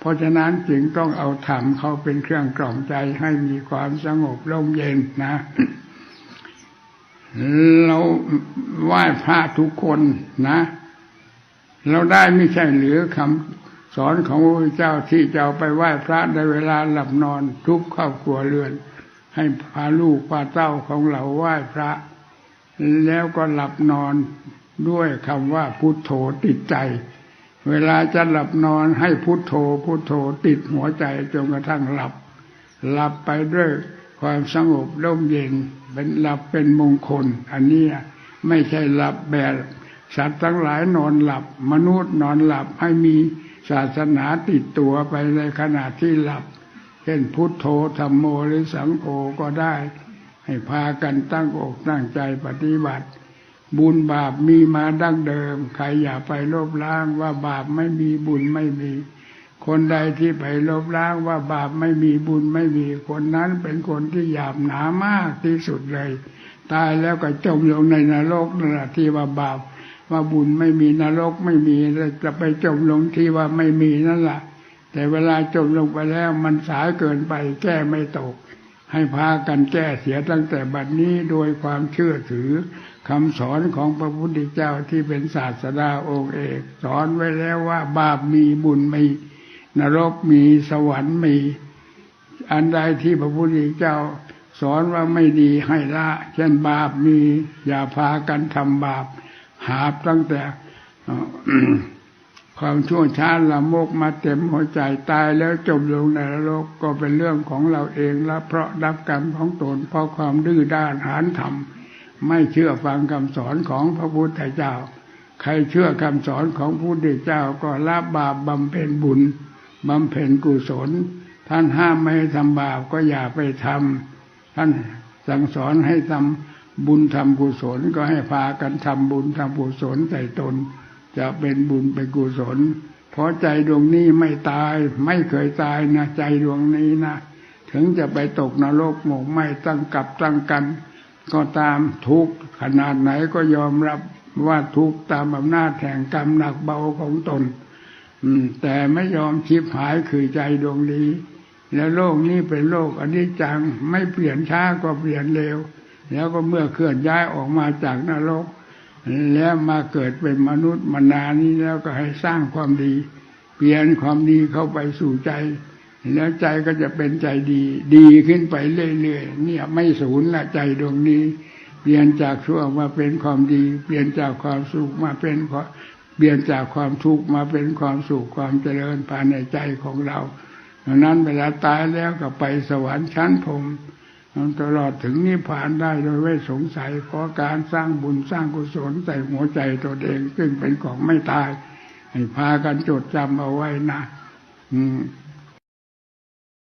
เพราะฉะนั้นจึงต้องเอาธรรมเขาเป็นเครื่องกล่อมใจให้มีความสงบร่มเย็นนะเราไหว้พระทุกคนนะ เราได้ไม่ใช่เหรือคำสอนของพระเจ้าที่จะไปไหว้พระในเวลาหลับนอนทุกครอบครัวเรือน ให้พาลูกพาเต้าของเราไหว้พระ แล้วก็หลับนอนด้วยคำว่าพุทโธติดใจ เวลาจะหลับนอนให้พุทโธพุทโธติดหัวใจจนกระทั่งหลับ หลับไปด้วยความสงบร่มเย็นเป็นหลับเป็นมงคล อันนี้ไม่ใช่หลับแบบสัตว์ทั้งหลายนอนหลับ มนุษย์นอนหลับให้มีศาสนาติดตัวไปในขณะที่หลับ เช่นพุทโธธรรมโมหรือสังโฆก็ได้ ให้พากันตั้งอกตั้งใจปฏิบัติ บุญบาปมีมาดั้งเดิม ใครอย่าไปลบล้างว่าบาปไม่มีบุญไม่มี คนใดที่ไปลบล้างว่าบาปไม่มีบุญไม่มี คนนั้นเป็นคนที่หยาบหนามากที่สุดเลย ตายแล้วก็จมลงในนรกนั่นแหละที่ว่าบาปว่าบุญไม่มีนรกไม่มีจะไปจมลงที่ว่าไม่มีนั่นแหละแต่เวลาจมลงไปแล้วมันสายเกินไปแก้ไม่ตก ให้พากันแก้เสียตั้งแต่บัดนี้โดยความเชื่อถือคำสอนของพระพุทธเจ้าที่เป็นศาสดาองค์เอก สอนไว้แล้วว่าบาปมีบุญมี นรกมีสวรรค์มี อันใดที่พระพุทธเจ้า สอนว่าไม่ดีให้ละ เช่นบาปมี อย่าพากันทำบาป หาบตั้งแต่ ความชั่วช้าละโมกมาเต็มหัวใจตายแล้วจมลงในนรกก็เป็นเรื่องของเราเองละเพราะรับกรรมของตนเพราะความดื้อด้านหานธรรมไม่เชื่อฟังคำสอนของพระพุทธเจ้า ใครเชื่อคำสอนของพระพุทธเจ้าก็ละบาปบำเพ็ญบุญบำเพ็ญกุศล ท่านห้ามไม่ให้ทำบาปก็อย่าไปทำท่านสั่งสอนให้ทำบุญทำกุศลก็ให้พากันทำบุญทำกุศลใส่ตน จะเป็นบุญเป็นกุศล เพราะใจดวงนี้ไม่ตาย ไม่เคยตายนะใจดวงนี้นะถึงจะไปตกนรกหมกไม่ตั้งกับตั้งกัน ก็ตามทุกขนาดไหนก็ยอมรับว่าทุกตามอำนาจแห่งกรรมหนักเบาของตน อืม แต่ไม่ยอมชิบหายคือใจดวงนี้ แล้วโลกนี้เป็นโลกอนิจจัง ไม่เปลี่ยนช้าก็เปลี่ยนเร็ว แล้วก็เมื่อเคลื่อนย้ายออกมาจากนรก แล้วมาเกิดเป็นมนุษย์มนานี้แล้วก็ให้สร้างความดี เปลี่ยนความดีเข้าไปสู่ใจ แล้วใจก็จะเป็นใจดี ดีขึ้นไปเรื่อยๆเนี่ยไม่สูญละใจดวงนี้ เปลี่ยนจากชั่วมาเป็นความดี เปลี่ยนจากความสุขมาเป็นความเปลี่ยนจากความทุกข์มาเป็นความสุขความเจริญภายในใจของเราดังนั้นเวลาตายแล้วก็ไปสวรรค์ชั้นพรม ตลอดถึงนิพพานได้โดยไม่สงสัยขอการสร้างบุญสร้างกุศลใส่หัวใจตัวเอง ซึ่งเป็นของไม่ตายให้พากันจดจำเอาไว้นะ อืม